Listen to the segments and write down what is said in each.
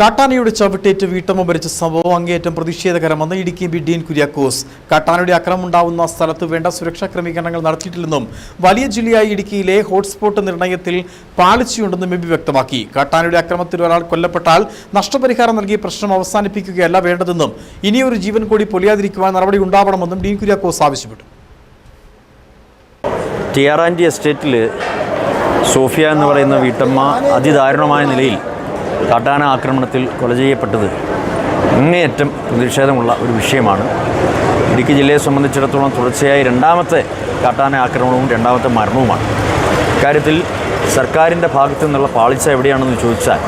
കാട്ടാനയുടെ ചവിട്ടേറ്റ് വീട്ടമ്മ മരിച്ച സംഭവം അങ്ങേയറ്റം പ്രതിഷേധകരമെന്ന് ഇടുക്കി ബി ഡീൻ കുര്യാക്കോസ്. കാട്ടാനയുടെ അക്രമം ഉണ്ടാവുന്ന സ്ഥലത്ത് വേണ്ട സുരക്ഷാ ക്രമീകരണങ്ങൾ നടത്തിയിട്ടില്ലെന്നും വലിയ ജില്ലയായ ഇടുക്കിയിലെ ഹോട്ട്സ്പോട്ട് നിർണയത്തിൽ പാളിച്ചയുണ്ടെന്നും എം വ്യക്തമാക്കി. കാട്ടാനയുടെ അക്രമത്തിൽ ഒരാൾ കൊല്ലപ്പെട്ടാൽ നഷ്ടപരിഹാരം നൽകി പ്രശ്നം അവസാനിപ്പിക്കുകയല്ല വേണ്ടതെന്നും ഇനിയൊരു ജീവൻ കൂടി പൊലിയാതിരിക്കുവാൻ നടപടി ഉണ്ടാവണമെന്നും ഡീൻ കുര്യാക്കോസ് ആവശ്യപ്പെട്ടു. ടിയാറാന്റി എസ്റ്റേറ്റിൽ സോഫിയ എന്ന് പറയുന്ന വീട്ടമ്മ അതിദാരുണമായ നിലയിൽ കാട്ടാന ആക്രമണത്തിൽ കൊല ചെയ്യപ്പെട്ടത് അങ്ങേയറ്റം പ്രതിഷേധമുള്ള ഒരു വിഷയമാണ്. ഇടുക്കി ജില്ലയെ സംബന്ധിച്ചിടത്തോളം തുടർച്ചയായി രണ്ടാമത്തെ കാട്ടാന ആക്രമണവും രണ്ടാമത്തെ മരണവുമാണ്. ഇക്കാര്യത്തിൽ സർക്കാരിന്റെ ഭാഗത്തു നിന്നുള്ള പാളിച്ച എവിടെയാണെന്ന് ചോദിച്ചാൽ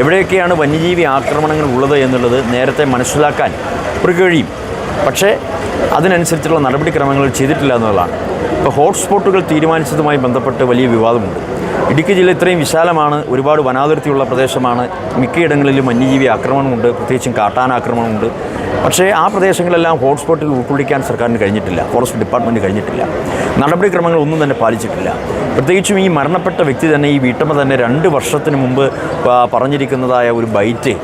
എവിടെയൊക്കെയാണ് വന്യജീവി ആക്രമണങ്ങൾ ഉള്ളത് എന്നുള്ളത് നേരത്തെ മനസ്സിലാക്കാൻ ഒരു കഴിയും. പക്ഷേ അതിനനുസരിച്ചുള്ള നടപടിക്രമങ്ങൾ ചെയ്തിട്ടില്ല എന്നുള്ളതാണ്. ഇപ്പോൾ ഹോട്ട്സ്പോട്ടുകൾ തീരുമാനിച്ചതുമായി ബന്ധപ്പെട്ട് വലിയ വിവാദമുണ്ട്. ഇടുക്കി ജില്ല ഇത്രയും വിശാലമാണ്. ഒരുപാട് വനാതിർത്തിയുള്ള പ്രദേശമാണ്. മിക്കയിടങ്ങളിലും വന്യജീവി ആക്രമണമുണ്ട്. പ്രത്യേകിച്ചും കാട്ടാനാക്രമണമുണ്ട് പക്ഷേ ആ പ്രദേശങ്ങളെല്ലാം ഹോട്ട്സ്പോട്ടിൽ ഉൾക്കൊള്ളിക്കാൻ സർക്കാരിന് കഴിഞ്ഞിട്ടില്ല. ഫോറസ്റ്റ് ഡിപ്പാർട്ട്മെന്റ് കഴിഞ്ഞിട്ടില്ല. നടപടിക്രമങ്ങൾ ഒന്നും തന്നെ പാലിച്ചിട്ടില്ല. പ്രത്യേകിച്ചും ഈ മരണപ്പെട്ട വ്യക്തി തന്നെ ഈ വീട്ടമ്മ തന്നെ രണ്ട് വർഷത്തിന് മുമ്പ് പറഞ്ഞിരിക്കുന്നതായ ഒരു ബൈറ്റ്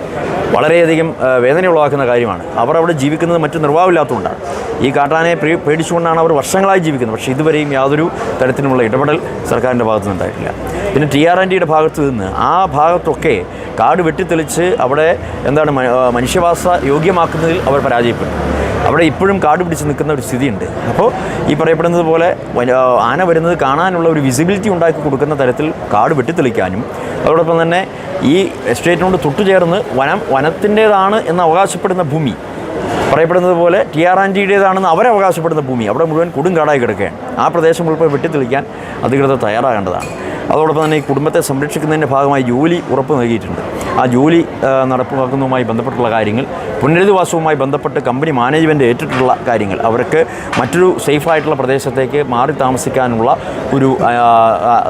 വളരെയധികം വേദന ഉളവാക്കുന്ന കാര്യമാണ്. അവർ അവിടെ ജീവിക്കുന്നത് മറ്റു നിർവാഹമില്ലാത്തതുകൊണ്ടാണ്. ഈ കാട്ടാനയെ പേ- പേടിച്ചുകൊണ്ടാണ് അവർ വർഷങ്ങളായി ജീവിക്കുന്നത്. പക്ഷേ ഇതുവരെയും യാതൊരു തരത്തിലുമുള്ള ഇടപെടൽ സർക്കാരിന്റെ ഭാഗത്തു നിന്നുണ്ടായിട്ടില്ല. പിന്നെ ടി ആർ എൻ ഡിയുടെ ഭാഗത്തു നിന്ന് ആ ഭാഗത്തൊക്കെ കാട് വെട്ടിത്തെളിച്ച് അവിടെ എന്താണ് മനുഷ്യവാസ യോഗ്യമാക്കുന്നതിൽ അവർ പരാജയപ്പെട്ടു. അവിടെ ഇപ്പോഴും കാട് പിടിച്ച് നിൽക്കുന്ന ഒരു സ്ഥിതിയുണ്ട്. അപ്പോൾ ഈ പറയപ്പെടുന്നത് പോലെ ആന വരുന്നത് കാണാനുള്ള ഒരു വിസിബിലിറ്റി ഉണ്ടാക്കി കൊടുക്കുന്ന തരത്തിൽ കാട് വെട്ടിത്തെളിക്കാനും അതോടൊപ്പം തന്നെ ഈ എസ്റ്റേറ്റിനോട് തൊട്ടുചേർന്ന് വനം വനത്തിന്റേതാണ് എന്ന് അവകാശപ്പെടുന്ന ഭൂമി. പറയപ്പെടുന്നത് പോലെ ടി ആർ ആൻ ജിയുടേതാണെന്ന് അവരവകാശപ്പെടുന്ന ഭൂമി. അവിടെ മുഴുവൻ കൊടുങ്കാടായി കിടക്കുകയാണ്. ആ പ്രദേശം ഉൾപ്പെടെ വെട്ടിത്തെളിക്കാൻ അധികൃതർ തയ്യാറാകേണ്ടതാണ്. അതോടൊപ്പം തന്നെ ഈ കുടുംബത്തെ സംരക്ഷിക്കുന്നതിന്റെ ഭാഗമായി ജോലി ഉറപ്പ് നൽകിയിട്ടുണ്ട്. ആ ജോലി നടപ്പാക്കുന്നതുമായി ബന്ധപ്പെട്ടുള്ള കാര്യങ്ങൾ പുനരധിവാസവുമായി ബന്ധപ്പെട്ട് കമ്പനി മാനേജ്മെന്റ് ഏറ്റിട്ടുള്ള കാര്യങ്ങൾ അവർക്ക് മറ്റൊരു സേഫായിട്ടുള്ള പ്രദേശത്തേക്ക് മാറി താമസിക്കാനുള്ള ഒരു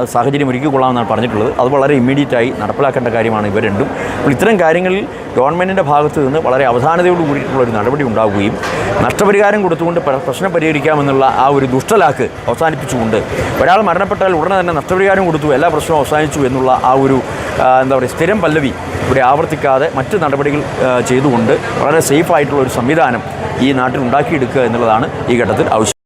സാഹചര്യം ഒരുക്കിക്കൊള്ളാമെന്നാണ് പറഞ്ഞിട്ടുള്ളത്. അത് വളരെ ഇമ്മീഡിയറ്റായി നടപ്പിലാക്കേണ്ട കാര്യമാണ് ഇവ രണ്ടും. അപ്പോൾ ഇത്തരം കാര്യങ്ങളിൽ ഗവൺമെന്റിന്റെ ഭാഗത്ത് നിന്ന് വളരെ അവധാനതയോട് കൂടിയിട്ടുള്ള ഒരു നടപടി ഉണ്ടാവുകയും നഷ്ടപരിഹാരം കൊടുത്തുകൊണ്ട് പ്ര- പ്രശ്നം പരിഹരിക്കാമെന്നുള്ള ആ ഒരു ദുഷ്ടലാക്ക് അവസാനിപ്പിച്ചുകൊണ്ട് ഒരാൾ മരണപ്പെട്ടാൽ ഉടനെ തന്നെ നഷ്ടപരിഹാരം കൊടുത്തു എല്ലാ പ്രശ്നവും അവസാനിച്ചു എന്നുള്ള ആ ഒരു എന്താ പറയുക സ്ഥിരം പല്ലവി ഇവിടെ ആവർത്തിക്കാതെ മറ്റ് നടപടികൾ ചെയ്തുകൊണ്ട് വളരെ സേഫായിട്ടുള്ള ഒരു സംവിധാനം ഈ നാട്ടിൽ ഉണ്ടാക്കിയെടുക്കുക എന്നുള്ളതാണ് ഈ ഘട്ടത്തിൽ ആവശ്യം.